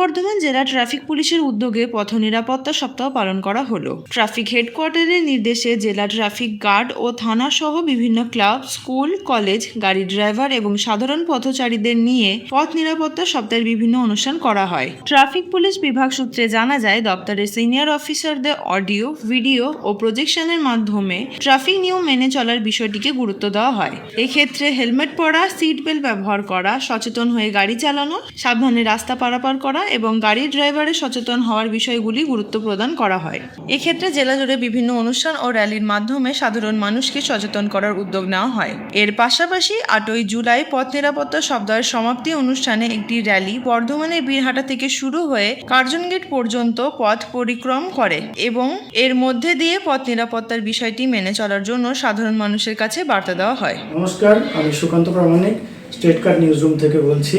বর্ধমান জেলা ট্রাফিক পুলিশের উদ্যোগে পথ নিরাপত্তা সপ্তাহ পালন করা হলো। ট্রাফিক হেডকোয়ার্টারের নির্দেশে জেলা ট্রাফিক গার্ড ও থানা সহ বিভিন্ন ক্লাব, স্কুল, কলেজ, গাড়ি ড্রাইভার এবং সাধারণ পথচারীদের নিয়ে পথ নিরাপত্তা সপ্তাহের বিভিন্ন অনুষ্ঠান করা হয়। ট্রাফিক পুলিশ বিভাগ সূত্রে জানা যায়, দপ্তরের সিনিয়র অফিসারদের অডিও, ভিডিও ও প্রজেকশনের মাধ্যমে ট্রাফিক নিয়ম মেনে চলার বিষয়টিকে গুরুত্ব দেওয়া হয়। এক্ষেত্রে হেলমেট পরা সিট বেল্ট ব্যবহার করা, সচেতন হয়ে গাড়ি চালানো, সাবধানে রাস্তা পারাপার করা এবং গাড়ির ড্রাইভারের সচেতন হওয়ার বিষয়গুলি গুরুত্ব প্রদান করা হয়। এক্ষেত্রে জেলা জুড়ে বিভিন্ন অনুষ্ঠান ও র্যালির মাধ্যমে সাধারণ মানুষকে সচেতন করার উদ্যোগ নেওয়া হয়। এর পাশাপাশি আটই জুলাই পথ নিরাপত্তা সপ্তাহের সমাপ্তি অনুষ্ঠানে একটি র্যালি বর্ধমানের বীরহাটা থেকে শুরু হয়ে কার্জন গেট পর্যন্ত পথ পরিক্রম করে এবং এর মধ্যে দিয়ে পথ নিরাপত্তার বিষয়টি মেনে চলার জন্য সাধারণ মানুষের কাছে বার্তা দেওয়া হয়। নমস্কার, আমি Sukanta Pramanik, state card news room থেকে বলছি।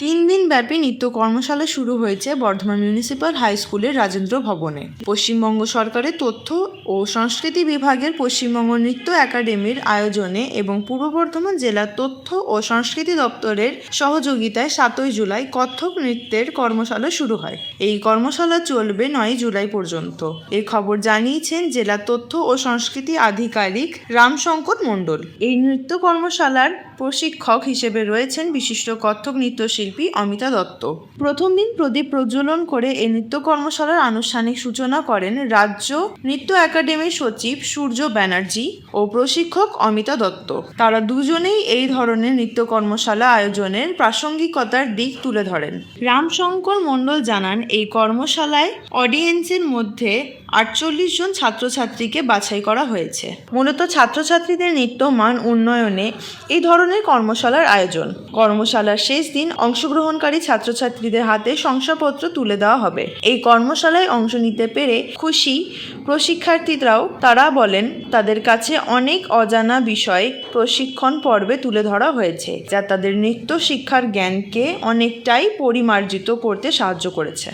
তিন দিন ব্যাপী নৃত্য কর্মশালা শুরু হয়েছে বর্ধমান মিউনিসিপাল হাই স্কুলের রাজেন্দ্র ভবনে। পশ্চিমবঙ্গ সরকারের তথ্য ও সংস্কৃতি বিভাগের পশ্চিমবঙ্গ নৃত্য একাডেমির আয়োজনে এবং পূর্ব বর্ধমান জেলা তথ্য ও সংস্কৃতি দপ্তরের সহযোগিতায় সাতই জুলাই কত্থক নৃত্যের কর্মশালা শুরু হয়। এই কর্মশালা চলবে নয় জুলাই পর্যন্ত। এই খবর জানিয়েছেন জেলা তথ্য ও সংস্কৃতি আধিকারিক রামশঙ্কর মণ্ডল। এই নৃত্য কর্মশালার প্রশিক্ষক হিসেবে রয়েছেন বিশিষ্ট কথক কত্থক নৃত্যশিল্পী অমিতা দত্ত। প্রথম দিন প্রদীপ প্রজ্বলন করে এই নৃত্য কর্মশালার আনুষ্ঠানিক সূচনা করেন রাজ্য নৃত্য একাডেমির সচিব সূর্য ব্যানার্জি ও প্রশিক্ষক অমিতা দত্ত। তারা দুজনেই এই ধরনের নৃত্য কর্মশালা আয়োজনের প্রাসঙ্গিকতার দিক তুলে ধরেন। রামশঙ্কর মণ্ডল জানান, এই কর্মশালায় অডিয়েন্সের মধ্যে আটচল্লিশ জন ছাত্রছাত্রীকে বাছাই করা হয়েছে। মূলত ছাত্রছাত্রীদের নৃত্য মান উন্নয়নে এই ধরনের কর্মশালার আয়োজন। কর্মশালার শেষ দিন অংশগ্রহণকারী ছাত্রছাত্রীদের হাতে শংসাপত্র তুলে দেওয়া হবে। এই কর্মশালায় অংশ নিতে পেরে খুশি প্রশিক্ষার্থীরাও তারা বলেন, তাদের কাছে অনেক অজানা বিষয় প্রশিক্ষণ পর্বে তুলে ধরা হয়েছে, যা তাদের নৃত্য শিক্ষার জ্ঞানকে অনেকটাই পরিমার্জিত করতে সাহায্য করেছে।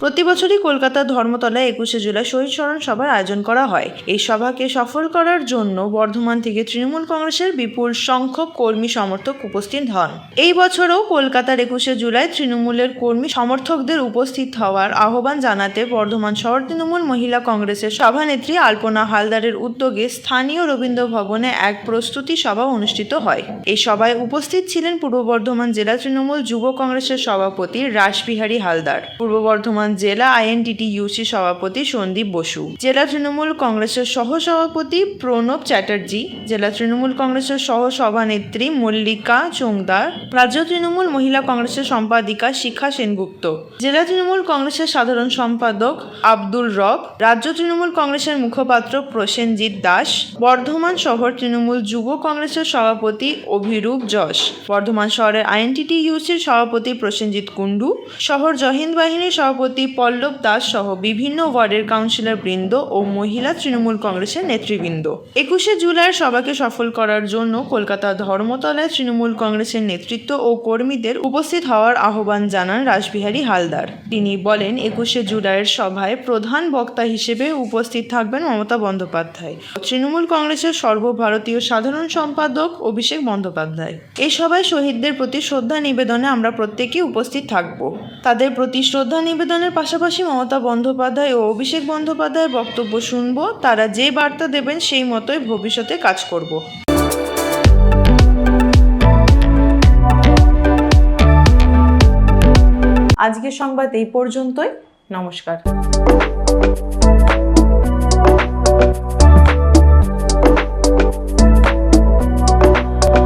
প্রতি বছরই কলকাতার ধর্মতলায় একুশে জুলাই শহীদ স্মরণ সভার আয়োজন করা হয়। এই সভাকে সফল করার জন্য বর্ধমান থেকে তৃণমূল কংগ্রেসের বিপুল সংখ্যক কর্মী সমর্থক উপস্থিত হন। এই বছরও কলকাতার একুশে জুলাই তৃণমূলের কর্মী সমর্থকদের উপস্থিত হওয়ার আহ্বান জানাতে বর্ধমান শহর তৃণমূল মহিলা কংগ্রেসের সভানেত্রী আলপনা হালদারের উদ্যোগে স্থানীয় রবীন্দ্র ভবনে এক প্রস্তুতি সভা অনুষ্ঠিত হয়। এই সভায় উপস্থিত ছিলেন পূর্ব বর্ধমান জেলা তৃণমূল যুব কংগ্রেসের সভাপতি রাসবিহারী হালদার। পূর্ব বর্ধমান জেলা আইএনটিটি ইউসি সভাপতি সন্দীপ বসু, জেলা তৃণমূল কংগ্রেসের সহ সভাপতি প্রণব চ্যাটার্জি, জেলা তৃণমূল কংগ্রেসের সহ সভানেত্রী মল্লিকা চোংদার, রাজ্য তৃণমূল মহিলা কংগ্রেসের সম্পাদিকা শিখা সেনগুপ্ত, জেলা তৃণমূল কংগ্রেসের সাধারণ সম্পাদক আব্দুল রব, রাজ্য তৃণমূল কংগ্রেসের মুখপাত্র প্রসেনজিৎ দাস, বর্ধমান শহর তৃণমূল যুব কংগ্রেসের সভাপতি অভিরূপ যশ, বর্ধমান শহরের আইএনটিটি ইউসির সভাপতি প্রসেনজিৎ কুণ্ডু, শহর জহিন্দ বাহিনীর সভাপতি পল্লব দাস সহ বিভিন্ন ওয়ার্ডের কাউন্সিলর বৃন্দ ও মহিলা তৃণমূল কংগ্রেসের নেতৃবৃন্দ। একুশে জুলাইয়ের সভাকে সফল করার জন্য কলকাতা ধর্মতলায় তৃণমূল কংগ্রেসের নেতৃত্ব ও কর্মীদের উপস্থিত হওয়ার আহ্বান জানান রাসবিহারী হালদার। তিনি বলেন, একুশে জুলাইয়ের সভায় প্রধান বক্তা হিসেবে উপস্থিত থাকবেন মমতা বন্দ্যোপাধ্যায়। তৃণমূল কংগ্রেসের সর্বভারতীয় সাধারণ সম্পাদক অভিষেক বন্দ্যোপাধ্যায়। এই সভায় শহীদদের প্রতি শ্রদ্ধা নিবেদনে আমরা প্রত্যেকেই উপস্থিত থাকব। তাদের প্রতি শ্রদ্ধা অনুষ্ঠানের পাশাপাশি মমতা বন্দ্যোপাধ্যায় ও অভিষেক বন্দ্যোপাধ্যায়ের বক্তব্য শুনব। তারা যে বার্তা দেবেন সেই মতোই ভবিষ্যতে কাজ করব। আজকের সংবাদ এই পর্যন্তই। নমস্কার।